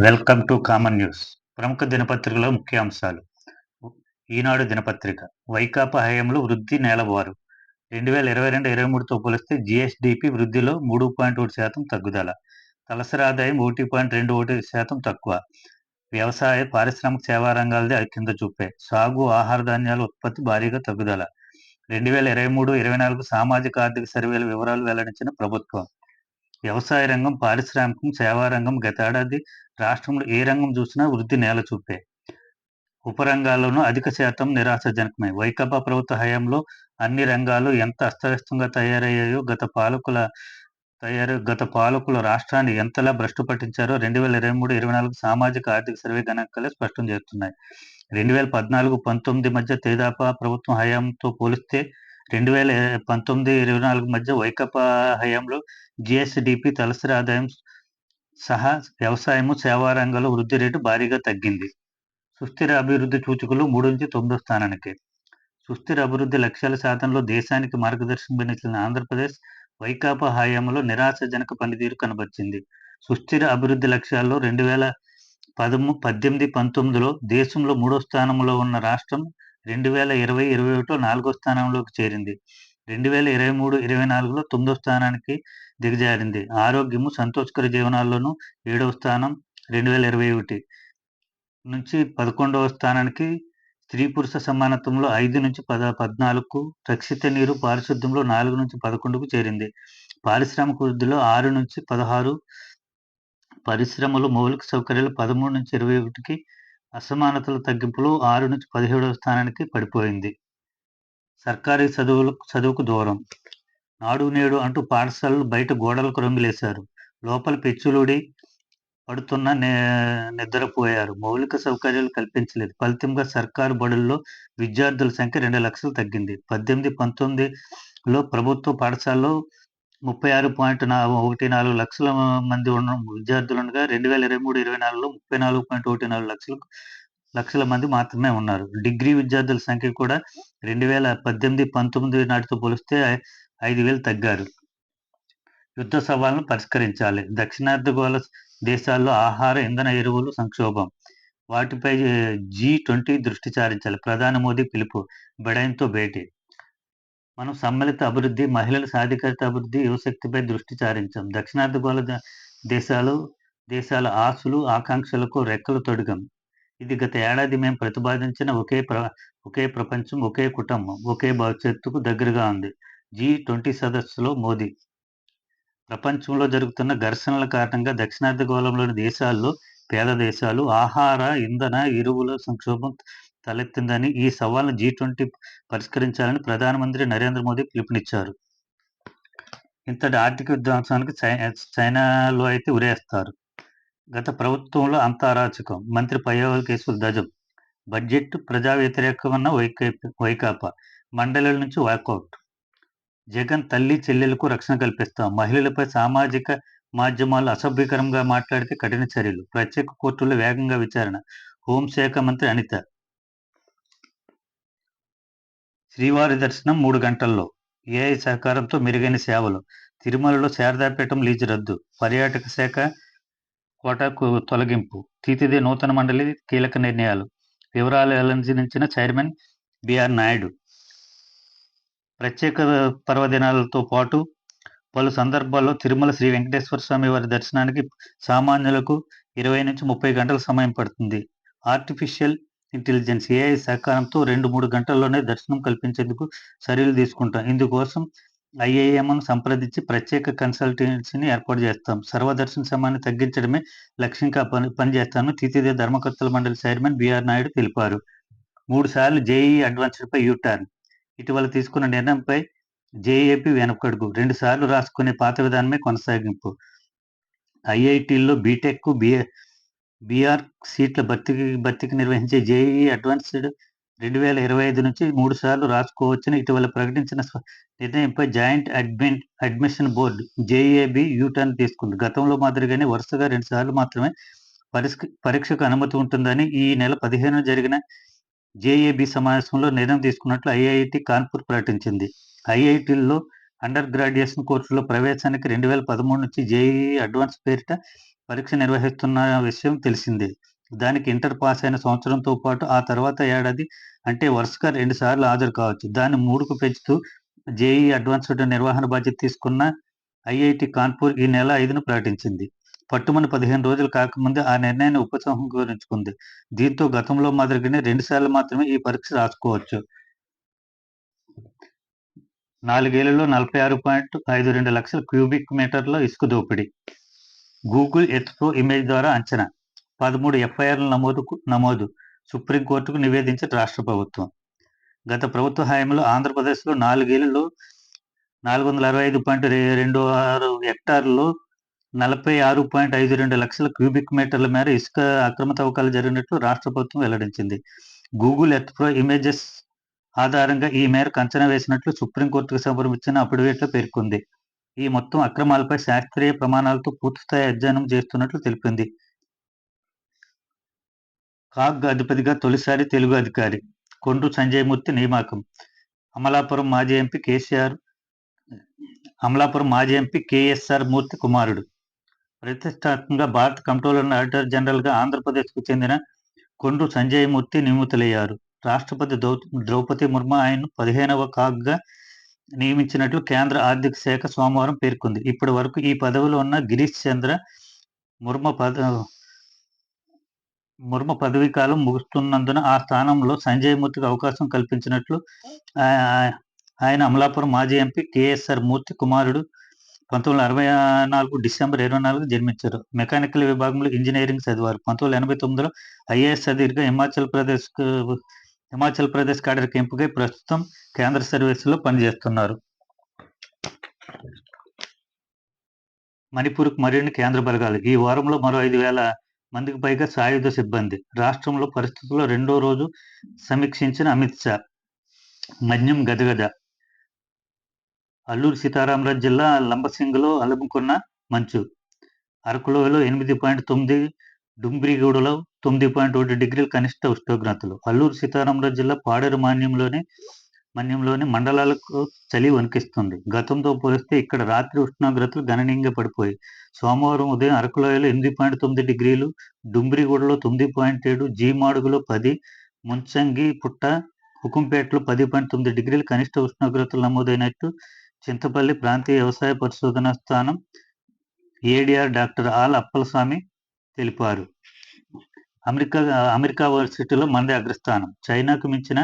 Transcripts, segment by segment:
Welcome to common news. ప్రముఖ దినపత్రికల ముఖ్యాంశాలు. ఈనాడు దినపత్రిక. వైకాపా హయాంలో వృద్ధి నేలవారు. రెండు వేల ఇరవై రెండు ఇరవై మూడుతో పోలిస్తే జిఎస్డిపి వృద్ధిలో మూడు పాయింట్ ఒకటి శాతం తగ్గుదల. తలసరి ఆదాయం ఒకటి పాయింట్ రెండు ఒకటి శాతం తక్కువ. వ్యవసాయ పారిశ్రామిక సేవా రంగాలది కింద చూపే. సాగు ఆహార ధాన్యాల ఉత్పత్తి భారీగా తగ్గుదల. రెండు వేల ఇరవై మూడు ఇరవై నాలుగు సామాజిక ఆర్థిక సర్వేల వివరాలు వెల్లడించిన ప్రభుత్వం. వ్యవసాయ రంగం పారిశ్రామికం సేవా రంగం గతేడాది రాష్ట్రంలో ఏ రంగం చూసినా వృద్ధి నేల చూపే. ఉపరంగాల్లోనూ అధిక శాతం నిరాశజనకమే. వైకాపా ప్రభుత్వ హయాంలో అన్ని రంగాలు ఎంత అస్తవ్యస్తంగా తయారయ్యాయో గత పాలకుల తయారు గత పాలకులు రాష్ట్రాన్ని ఎంతలా భ్రష్టు పట్టించారో రెండు వేల ఇరవై మూడు ఇరవై నాలుగు సామాజిక ఆర్థిక సర్వే గణాంకాలే స్పష్టం చేస్తున్నాయి. రెండు వేల పద్నాలుగు పంతొమ్మిది మధ్య తేదాపా ప్రభుత్వం హయాంతో పోలిస్తే రెండు వేల పంతొమ్మిది ఇరవై నాలుగు మధ్య వైకాపా హయాంలో జిఎస్డిపి తలసరి ఆదాయం సహా వ్యవసాయము సేవా రంగంలో వృద్ధి రేటు భారీగా తగ్గింది. సుస్థిర అభివృద్ధి సూచికలు మూడు నుంచి తొమ్మిదో స్థానానికి. సుస్థిర అభివృద్ధి లక్ష్యాల సాధనలో దేశానికి మార్గదర్శనం నిలిచిన ఆంధ్రప్రదేశ్ వైకాపా హయాంలో నిరాశజనక పనితీరు కనబరిచింది. సుస్థిర అభివృద్ధి లక్ష్యాల్లో రెండు వేల పదము పద్దెనిమిది పంతొమ్మిదిలో దేశంలో మూడో స్థానంలో ఉన్న రాష్ట్రం రెండు వేల ఇరవై ఇరవై ఒకటిలో నాలుగో స్థానంలోకి చేరింది. రెండు వేల ఇరవై మూడు ఇరవై నాలుగులో తొమ్మిదో స్థానానికి దిగజారింది. ఆరోగ్యము సంతోషకర జీవనాల్లోనూ ఏడవ స్థానం రెండు వేల ఇరవై ఒకటి నుంచి పదకొండవ స్థానానికి స్త్రీ పురుష సమానత్వంలో ఐదు నుంచి పద పద్నాలుగు రక్షిత నీరు పారిశుద్ధ్యంలో నాలుగు నుంచి పదకొండుకు చేరింది. పారిశ్రామిక వృద్ధిలో ఆరు నుంచి పదహారు పరిశ్రమలు మౌలిక సౌకర్యాలు పదమూడు నుంచి ఇరవై ఒకటికి అసమానతల తగ్గింపులో ఆరు నుంచి పదిహేడవ స్థానానికి పడిపోయింది. సర్కారీ చదువులు చదువుకు దూరం. నాడు నేడు అంటూ పాఠశాలలు బయట గోడలకు రంగులేశారు. లోపల పెచ్చులుడి పడుతున్న నిద్రపోయారు. మౌలిక సౌకర్యాలు కల్పించలేదు. ఫలితంగా సర్కారు బడుల్లో విద్యార్థుల సంఖ్య రెండు లక్షలు తగ్గింది. పద్దెనిమిది పంతొమ్మిదిలో ప్రభుత్వ పాఠశాలలో ముప్పై ఆరు పాయింట్ ఒకటి నాలుగు లక్షల మంది ఉన్న విద్యార్థులు ఉండగా రెండు వేల ఇరవై మూడు ఇరవై నాలుగులో ముప్పై నాలుగు పాయింట్ ఒకటి నాలుగు లక్షలకు లక్షల మంది మాత్రమే ఉన్నారు. డిగ్రీ విద్యార్థుల సంఖ్య కూడా రెండు వేల పద్దెనిమిది పంతొమ్మిది నాటితో పోలిస్తే ఐదు వేలు తగ్గారు. యుద్ధ సవాళ్ళను పరిష్కరించాలి. దక్షిణార్ధగోళ దేశాల్లో ఆహార ఇంధన ఎరువులు సంక్షోభం. వాటిపై జీ ట్వంటీ దృష్టి సారించాలి. ప్రధాని మోదీ పిలుపు బెడైన్తో భేటీ. మనం సమ్మిళిత అభివృద్ధి మహిళల సాధికారిత అభివృద్ధి యువశక్తిపై దృష్టి సారించాం. దక్షిణార్ధగోళ దేశాలు దేశాల ఆశలు ఆకాంక్షలకు రెక్కలు తొడిగాం. ఇది గత ఏడాది మేము ప్రతిపాదించిన ఒకే ప్ర ఒకే ప్రపంచం ఒకే కుటుంబం ఒకే భవిష్యత్తుకు దగ్గరగా ఉంది. జీ ట్వంటీ సదస్సులో మోదీ. ప్రపంచంలో జరుగుతున్న ఘర్షణల కారణంగా దక్షిణార్ధగోళంలోని దేశాల్లో పేద దేశాలు ఆహార ఇంధన ఎరువుల సంక్షోభం తలెత్తిందని ఈ సవాల్ను జీ ట్వంటీ పరిష్కరించాలని ప్రధానమంత్రి నరేంద్ర మోదీ పిలుపునిచ్చారు. ఇంతటి ఆర్థిక విధ్వంసానికి చైనాలో అయితే ఉరేస్తారు. గత ప్రభుత్వంలో అంత అరాచకం మంత్రి పయ్యవల్ కేసులు దజం. బడ్జెట్ ప్రజా వ్యతిరేకమన్న వైకాపా. మండలి నుంచి వాకౌట్. జగన్ తల్లి చెల్లెలకు రక్షణ కల్పిస్తాం. మహిళలపై సామాజిక మాధ్యమాలు అసభ్యకరంగా మాట్లాడితే కఠిన చర్యలు. ప్రత్యేక కోర్టుల్లో వేగంగా విచారణ. హోంశాఖ మంత్రి అనిత. శ్రీవారి దర్శనం మూడు గంటల్లో. ఏఐ సహకారంతో మెరుగైన సేవలు. తిరుమలలో శారదాపీఠం లీజు రద్దు. పర్యాటక శాఖ కోటాకు తొలగింపు. తీతిదే నూతన మండలి కీలక నిర్ణయాలు. వివరాలు వెల్లడించిన చైర్మన్ బిఆర్ నాయుడు. ప్రత్యేక పర్వదినాలతో పాటు పలు సందర్భాల్లో తిరుమల శ్రీ వెంకటేశ్వర స్వామి వారి దర్శనానికి సామాన్యులకు ఇరవై నుంచి ముప్పై గంటల సమయం పడుతుంది. ఆర్టిఫిషియల్ ఇంటెలిజెన్స్ ఏఐ సహకారంతో రెండు మూడు గంటల్లోనే దర్శనం కల్పించేందుకు చర్యలు తీసుకుంటాం. ఇందుకోసం ఐఐఎంను సంప్రదించి ప్రత్యేక కన్సల్టెన్సీని ఏర్పాటు చేస్తాం. సర్వదర్శన సమయాన్ని తగ్గించడమే లక్ష్యంగా పని పనిచేస్తాను తితిదే ధర్మకర్తల మండలి చైర్మన్ బిఆర్ నాయుడు తెలిపారు. మూడు సార్లు జేఈ అడ్వాన్స్డ్పై యూటర్న్. ఇటీవల తీసుకున్న నిర్ణయంపై జేఏపీ వెనకడుగు. రెండు సార్లు రాసుకునే పాత విధానమే కొనసాగింపు. ఐఐటీల్లో బీటెక్ బిఏ బీఆర్ సీట్ల భర్తీకి భర్తీకి నిర్వహించే జేఈ అడ్వాన్స్డ్ రెండు వేల ఇరవై ఐదు నుంచి మూడు సార్లు రాసుకోవచ్చని ఇటీవల ప్రకటించిన నిర్ణయంపై joint admin admission board JAB U turn తీసుకుంది. గతంలో మాదిరిగానే వరుసగా రెండు సార్లు మాత్రమే పరీక్షకు అనుమతి ఉంటుందని ఈ నెల పదిహేను జరిగిన జేఏబీ సమావేశంలో నిర్ణయం తీసుకున్నట్లు ఐఐటి కాన్పూర్ ప్రకటించింది. ఐఐటీల్లో అండర్ గ్రాడ్యుయేషన్ కోర్సులో ప్రవేశానికి రెండు వేల పదమూడు నుంచి జేఈ అడ్వాన్స్ పేరిట పరీక్ష నిర్వహిస్తున్న విషయం తెలిసిందే. దానికి ఇంటర్ పాస్ అయిన సంవత్సరంతో పాటు ఆ తర్వాత ఏడాది అంటే వరుసగా రెండు సార్లు హాజరు కావచ్చు. దాన్ని మూడుకు పెంచుతూ జేఈ అడ్వాన్స్డ్ నిర్వహణ బాధ్యత తీసుకున్న ఐఐటి కాన్పూర్ ఈ నెల ఐదును ప్రకటించింది. పట్టుమని పదిహేను రోజులు కాకముందే ఆ నిర్ణయాన్ని ఉపసంహరించుకుంది దీంతో గతంలో మాదిరిగానే రెండు సార్లు మాత్రమే ఈ పరీక్ష రాసుకోవచ్చు. నాలుగేళ్ళలో నలభై ఆరు పాయింట్ ఐదు రెండు లక్షల క్యూబిక్ మీటర్ల ఇసుక దోపిడీ. గూగుల్ ఎత్ ఇమేజ్ ద్వారా అంచనా. పదమూడు ఎఫ్ఐఆర్ల నమోదు నమోదు సుప్రీంకోర్టుకు నివేదించిన రాష్ట్ర ప్రభుత్వం. గత ప్రభుత్వ హయాంలో ఆంధ్రప్రదేశ్లో నాలుగేళ్ళలో నాలుగు వందల అరవై ఐదు పాయింట్ రెండు ఆరు హెక్టార్లో నలభై ఆరు పాయింట్ ఐదు రెండు లక్షల క్యూబిక్ మీటర్ల మేర ఇసుక అక్రమ తవ్వకాలు జరిగినట్లు రాష్ట్ర ప్రభుత్వం వెల్లడించింది. గూగుల్ ఎర్త్ ప్రో ఇమేజెస్ ఆధారంగా ఈ మేరకు అంచనా వేసినట్లు సుప్రీంకోర్టుకు సమర్పించిన అఫిడవిట్లో పేర్కొంది. ఈ మొత్తం అక్రమాలపై శాస్త్రీయ ప్రమాణాలతో పూర్తిస్థాయి అధ్యయనం చేస్తున్నట్లు తెలిపింది. కాగ్ అధిపతిగా తొలిసారి తెలుగు అధికారి కొండ్రు సంజయ్ మూర్తి నియామకం. అమలాపురం మాజీ ఎంపీ కేసీఆర్ అమలాపురం మాజీ ఎంపీ కేఎస్ఆర్ మూర్తి కుమారుడు. ప్రతిష్టాత్మకంగా భారత కంట్రోలర్ ఆడిటర్ జనరల్గా ఆంధ్రప్రదేశ్కు చెందిన కొండ్రు సంజయ్ మూర్తి నియమితులయ్యారు. రాష్ట్రపతి ద్రౌపది ముర్ము ఆయన్ను పదిహేనవ కాగ్గా నియమించినట్లు కేంద్ర ఆర్థిక శాఖ సోమవారం పేర్కొంది. ఇప్పటి వరకు ఈ పదవిలో ఉన్న గిరీష్ చంద్ర ముర్మ పద మురుమ పదవీ కాలం ముగుస్తున్నందున ఆ స్థానంలో సంజయ్ మూర్తికి అవకాశం కల్పించినట్లు ఆయన అమలాపురం మాజీ ఎంపీ కేఎస్ఆర్ మూర్తి కుమారుడు పంతొమ్మిది అరవై నాలుగు డిసెంబర్ ఇరవై నాలుగు జన్మించారు. మెకానికల్ విభాగంలో ఇంజనీరింగ్ చదివారు. పంతొమ్మిది ఎనభై తొమ్మిదిలో ఐఏఎస్ చదివిగా హిమాచల్ ప్రదేశ్ హిమాచల్ ప్రదేశ్ కేడర్కి ఎంపికై ప్రస్తుతం కేంద్ర సర్వీసులో పనిచేస్తున్నారు. మణిపూర్కు మరిన్ని కేంద్ర బలగాలు. ఈ వారంలో మరో ఐదు వేల మందికి పైగా సాయుధ సిబ్బంది. రాష్ట్రంలో పరిస్థితుల్లో రెండో రోజు సమీక్షించిన అమిత్ షా మన్యం గదగద. అల్లూరు సీతారామరాజు జిల్లా లంబసింగ్లో అలుముకున్న మంచు. అరకులోయలో ఎనిమిది పాయింట్ తొమ్మిది డుంబ్రిగూడలో తొమ్మిది పాయింట్ ఒకటి డిగ్రీల కనిష్ట ఉష్ణోగ్రతలు. అల్లూరు సీతారామరాజు జిల్లా పాడేరు మాన్యంలోని మన్యంలోని మండలాలకు చలి వణికిస్తుంది. గతంతో పోలిస్తే ఇక్కడ రాత్రి ఉష్ణోగ్రతలు గణనీయంగా పడిపోయి సోమవారం ఉదయం అరకులోయలో ఎనిమిది పాయింట్ తొమ్మిది డిగ్రీలు డుంబ్రిగూడలో తొమ్మిది పాయింట్ ఏడు జీమాడుగులో పది ముంచంగి పుట్ట హుకుంపేటలో పది పాయింట్ తొమ్మిది డిగ్రీలు కనిష్ట ఉష్ణోగ్రతలు నమోదైనట్టు చింతపల్లి ప్రాంతీయ వ్యవసాయ పరిశోధన స్థానం ఏడిఆర్ డాక్టర్ ఆల్ అప్పలస్వామి తెలిపారు. అమెరికా అమెరికా యూనివర్సిటీలో మంది అగ్రస్థానం. చైనాకు మించిన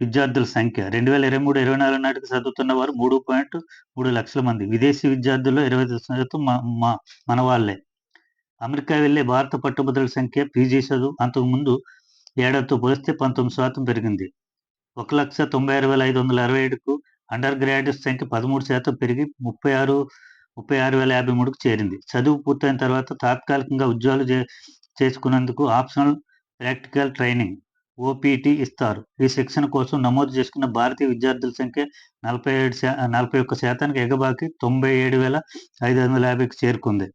విద్యార్థుల సంఖ్య. రెండు వేల ఇరవై మూడు ఇరవై నాలుగు నాటికి చదువుతున్న వారు మూడు పాయింట్ మూడు లక్షల మంది. విదేశీ విద్యార్థుల్లో ఇరవై శాతం మన వాళ్ళే. అమెరికా వెళ్ళే భారత పట్టుభద్రుల సంఖ్య పీజీ చదువు అంతకుముందు ఏడాదితో పోలిస్తే పంతొమ్మిది శాతం పెరిగింది. ఒక లక్ష తొంభై ఆరు వేల ఐదు వందల అరవై ఏడుకు అండర్ గ్రాడ్యుయేట్స్ సంఖ్య పదమూడు శాతం పెరిగి ముప్పై ఆరు ముప్పై ఆరు వేల యాభై మూడుకు చేరింది. చదువు పూర్తయిన తర్వాత తాత్కాలికంగా ఉద్యోగాలు చేసుకున్నందుకు ఆప్షనల్ ప్రాక్టికల్ ట్రైనింగ్ ఓపీటీ ఇస్తారు. ఈ శిక్షణ కోసం నమోదు చేసుకున్న భారతీయ విద్యార్థుల సంఖ్య నలభై ఏడు నలభై ఒక్క శాతానికి ఎగబాకి తొంభై ఏడు వేల ఐదు వందల యాభైకి చేరుకుంది.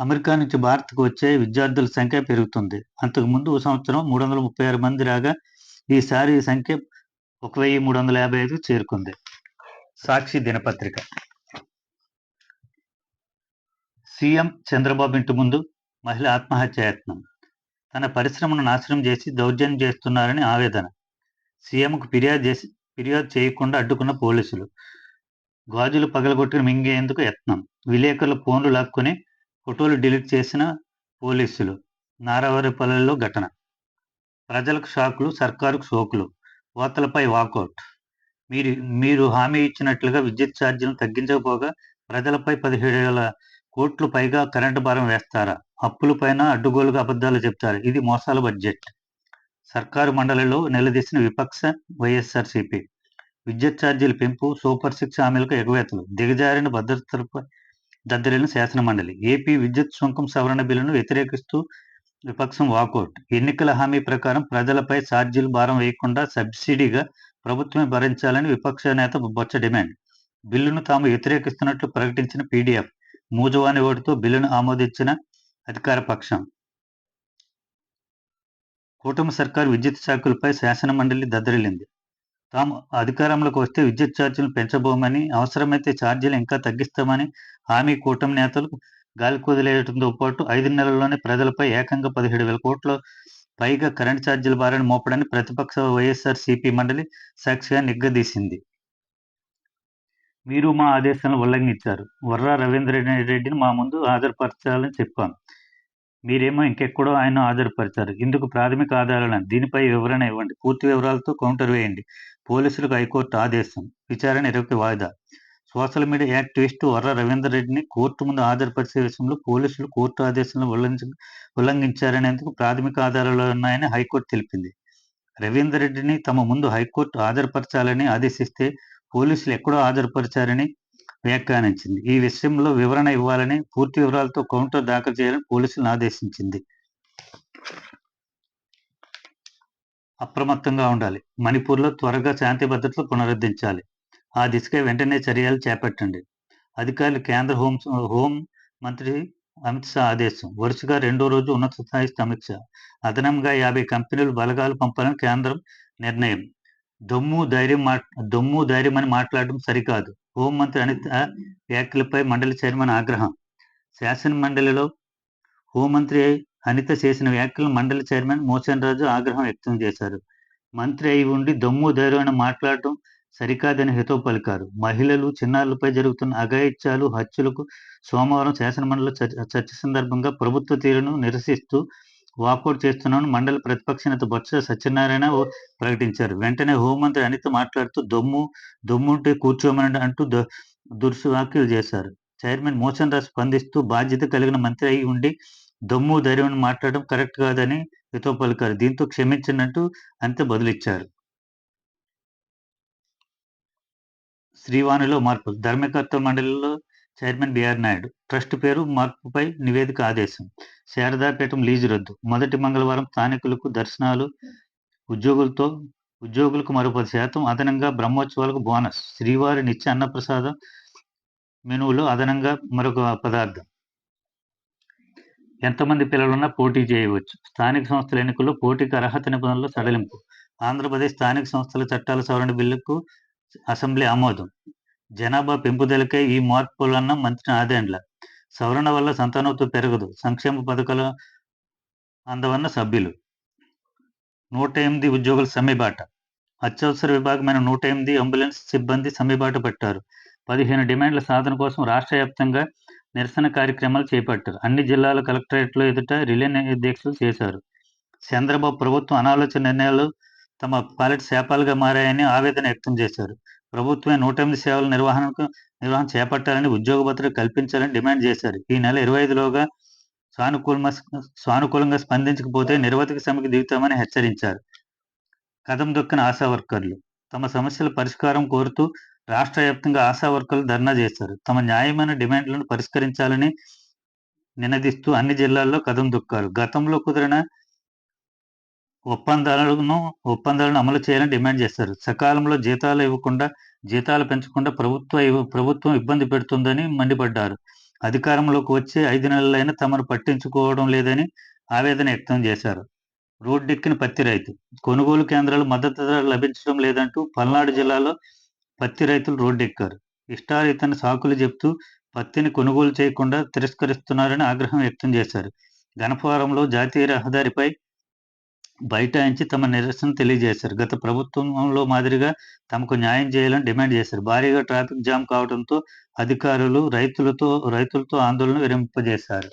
అమెరికా నుంచి భారత్కు వచ్చే విద్యార్థుల సంఖ్య పెరుగుతుంది. అంతకుముందు సంవత్సరం మూడు వందల ముప్పై ఆరు మంది రాగా ఈసారి ఈ సంఖ్య ఒక వెయ్యి మూడు వందల యాభై ఐదు చేరుకుంది. సాక్షి దినపత్రిక. సీఎం చంద్రబాబు ఇంటి ముందు మహిళ ఆత్మహత్య యత్నం తన పరిశ్రమను నాశనం చేసి దౌర్జన్యం చేస్తున్నారని ఆవేదన. సీఎంకు ఫిర్యాదు చేసి ఫిర్యాదు చేయకుండా అడ్డుకున్న పోలీసులు. గాజులు పగలగొట్టుకుని మింగేందుకు యత్నం. విలేకరుల ఫోన్లు లాక్కొని ఫోటోలు డిలీట్ చేసిన పోలీసులు. నారావారిపల్లెల్లో ఘటన. ప్రజలకు షాకులు సర్కారుకు షోకులు. వార్తలపై వాకౌట్. మీరు మీరు హామీ ఇచ్చినట్లుగా విద్యుత్ ఛార్జీలను తగ్గించకపోగా ప్రజలపై పదిహేడు వేల కోట్లు పైగా కరెంటు భారం వేస్తారా? అప్పులపైన అడ్డుగోలుగా అబద్ధాలు చెప్తారు. ఇది మోసాల బడ్జెట్. సర్కారు మండలిలో నిలదీసిన విపక్ష వైఎస్ఆర్సీపీ. విద్యుత్ ఛార్జీల పెంపు సూపర్ సిక్స్ హామీలకు ఎగవేతలు. దిగజారిన భద్రతలపై దద్దరిన శాసన మండలి. ఏపీ విద్యుత్ సుంకం సవరణ బిల్లును వ్యతిరేకిస్తూ విపక్షం వాకౌట్ ఎన్నికల హామీ ప్రకారం ప్రజలపై ఛార్జీలు భారం వేయకుండా సబ్సిడీగా ప్రభుత్వమే భరించాలని విపక్ష నేత బొచ్చ డిమాండ్. బిల్లును తాము వ్యతిరేకిస్తున్నట్లు ప్రకటించిన పీడీఎఫ్ మూజవాని ఓటుతో బిల్లును ఆమోదించిన అధికార పక్షం. కూటమి సర్కారు విద్యుత్ శాఖలపై శాసన మండలి దద్దరిల్లింది. తాము అధికారంలోకి వస్తే విద్యుత్ ఛార్జీలు పెంచబోమని అవసరమైతే ఛార్జీలు ఇంకా తగ్గిస్తామని హామీ కూటమి నేతలు గాలి కుదిలేయడంతో పాటు ఐదు నెలల్లోనే ప్రజలపై ఏకంగా పదిహేడు వేల కోట్ల పైగా కరెంట్ ఛార్జీల భారాన్ని మోపడాన్ని ప్రతిపక్ష వైఎస్ఆర్ సిపి మండలి సాక్షిగా నిగ్గదీసింది. మీరు మా ఆదేశాలను ఉల్లంఘించారు. వర్రా రవీంద్ర రెడ్డిని మా ముందు హాజరుపరచాలని చెప్పాను మీరేమో ఇంకెక్కడో ఆయన హాజరుపరిచారు. ఇందుకు ప్రాథమిక ఆధారాలను దీనిపై వివరణ ఇవ్వండి. పూర్తి వివరాలతో కౌంటర్ వేయండి. పోలీసులకు హైకోర్టు ఆదేశం. విచారణ ఇరవై వాయిదా. Social media activist Varra Ravinder రెడ్డిని కోర్టు ముందు హాజరుపరిచే విషయంలో పోలీసులు కోర్టు ఆదేశాలను ఉల్లంఘించ ఉల్లంఘించారనేందుకు ప్రాథమిక ఆధారాలు ఉన్నాయని హైకోర్టు తెలిపింది. రవీందర్ రెడ్డిని తమ ముందు హైకోర్టు హాజరుపరచాలని ఆదేశిస్తే పోలీసులు ఎక్కడో హాజరుపరిచారని వ్యాఖ్యానించింది. ఈ విషయంలో వివరణ ఇవ్వాలని పూర్తి వివరాలతో కౌంటర్ దాఖలు చేయాలని పోలీసులను ఆదేశించింది. అప్రమత్తంగా ఉండాలి. మణిపూర్లో త్వరగా శాంతి భద్రతలు పునరుద్ధరించాలి. ఆ దిశగా వెంటనే చర్యలు చేపట్టండి. అధికారులు కేంద్ర హోం హోం మంత్రి అమిత్ షా ఆదేశం. వరుసగా రెండో రోజు ఉన్నత స్థాయి సమీక్ష. అదనంగా యాభై కంపెనీలు బలగాలు పంపాలని కేంద్రం నిర్ణయం. దొమ్ము ధైర్యం దొమ్ము ధైర్యం అని మాట్లాడడం సరికాదు. హోంమంత్రి అనిత వ్యాఖ్యలపై మండలి చైర్మన్ ఆగ్రహం. శాసన మండలిలో హోంమంత్రి అనిత చేసిన వ్యాఖ్యలు మండలి చైర్మన్ మోసన్ రాజు ఆగ్రహం వ్యక్తం చేశారు. మంత్రి అయి ఉండి దమ్ము ధైర్యం మాట్లాడటం సరికాదని హితవు పలికారు. మహిళలు చిన్నారులపై జరుగుతున్న అఘాయిత్యాలు హత్యలకు సోమవారం శాసనమండలి చర్చ సందర్భంగా ప్రభుత్వ తీరును నిరసిస్తూ వాకౌట్ చేస్తున్నామని మండలి ప్రతిపక్ష నేత బొత్స సత్యనారాయణ ప్రకటించారు. వెంటనే హోంమంత్రి అనిత మాట్లాడుతూ దొమ్ము దొమ్ముంటే కూర్చోమని అంటూ దుర్సువాక్యులు చేశారు. చైర్మన్ మోషన్ రాజు స్పందిస్తూ బాధ్యత కలిగిన మంత్రి అయి ఉండి దొమ్ము ధైర్యం మాట్లాడడం కరెక్ట్ కాదని హితో పలికారు. దీంతో క్షమించినట్టు అంతే బదులిచ్చారు. శ్రీవాణిలో మార్పులు ధర్మకర్త మండలిలో చైర్మన్ బిఆర్ నాయుడు. ట్రస్ట్ పేరు మార్పుపై నివేదిక ఆదేశం. శారదాపీఠం లీజు రద్దు. మొదటి మంగళవారం స్థానికులకు దర్శనాలు ఉద్యోగులతో ఉద్యోగులకు మరో పది శాతం అదనంగా బ్రహ్మోత్సవాలకు బోనస్. శ్రీవారి నిత్య అన్నప్రసాదం మెనువులో అదనంగా మరొక పదార్థం. ఎంతమంది పిల్లలున్నా పోటీ చేయవచ్చు. స్థానిక సంస్థల ఎన్నికల్లో పోటీకి అర్హత నిబంధనలు సడలింపు. ఆంధ్రప్రదేశ్ స్థానిక సంస్థల చట్టాల సవరణ బిల్లుకు అసెంబ్లీ ఆమోదం. జనాభా పెంపుదలకై ఈ మార్పులన్న మంత్రి ఆదేండ్ల. సవరణ వల్ల సంతానోత్పత్తి పెరగదు. సంక్షేమ పథకాల అందవన్న సభ్యులు. నూట ఎనిమిది ఉద్యోగుల సమ్మెబాట అత్యవసర విభాగమైన నూట ఎనిమిది అంబులెన్స్ సిబ్బంది సమ్మెబాట పెట్టారు. పదిహేను డిమాండ్ల సాధన కోసం రాష్ట్ర వ్యాప్తంగా నిరసన కార్యక్రమాలు చేపట్టారు. అన్ని జిల్లాల కలెక్టరేట్లో ఎదుట రిలే దీక్షలు చేశారు. చంద్రబాబు ప్రభుత్వం అనాలోచన నిర్ణయాలు తమ పాలిట్ శాపాలుగా మారాయని ఆవేదన వ్యక్తం చేశారు. ప్రభుత్వమే నూట ఎనిమిది సేవల నిర్వహణకు నిర్వహణ చేపట్టాలని ఉద్యోగ భద్రత కల్పించాలని డిమాండ్ చేశారు. ఈ నెల ఇరవై ఐదులోగా సానుకూల సానుకూలంగా స్పందించకపోతే నిర్వతిక సమ్మెకు దిగుతామని హెచ్చరించారు. కథం దొక్కిన ఆశా వర్కర్లు తమ సమస్యల పరిష్కారం కోరుతూ రాష్ట్ర వ్యాప్తంగా ఆశా వర్కర్లు ధర్నా చేశారు. తమ న్యాయమైన డిమాండ్లను పరిష్కరించాలని నినదిస్తూ అన్ని జిల్లాల్లో కథం దొక్కారు. గతంలో కుదిరిన ఒప్పందాలను ఒప్పందాలను అమలు చేయాలని డిమాండ్ చేశారు సకాలంలో జీతాలు ఇవ్వకుండా జీతాలు పెంచకుండా ప్రభుత్వ ప్రభుత్వం ఇబ్బంది పెడుతుందని మండిపడ్డారు. అధికారంలోకి వచ్చే ఐదు నెలలైనా తమను పట్టించుకోవడం లేదని ఆవేదన వ్యక్తం చేశారు. రోడ్డెక్కిన పత్తి రైతు. కొనుగోలు కేంద్రాలు మద్దతు ధర లభించడం లేదంటూ పల్నాడు జిల్లాలో పత్తి రైతులు రోడ్డెక్కారు. ఇష్టారీతన సాకులు చెప్తూ పత్తిని కొనుగోలు చేయకుండా తిరస్కరిస్తున్నారని ఆగ్రహం వ్యక్తం చేశారు. గణపవరంలో జాతీయ రహదారిపై బైఠాయించి తమ నిరసన తెలియజేశారు. గత ప్రభుత్వంలో మాదిరిగా తమకు న్యాయం చేయాలని డిమాండ్ చేశారు. భారీగా ట్రాఫిక్ జామ్ కావడంతో అధికారులు రైతులతో రైతులతో ఆందోళన విరమింపజేశారు.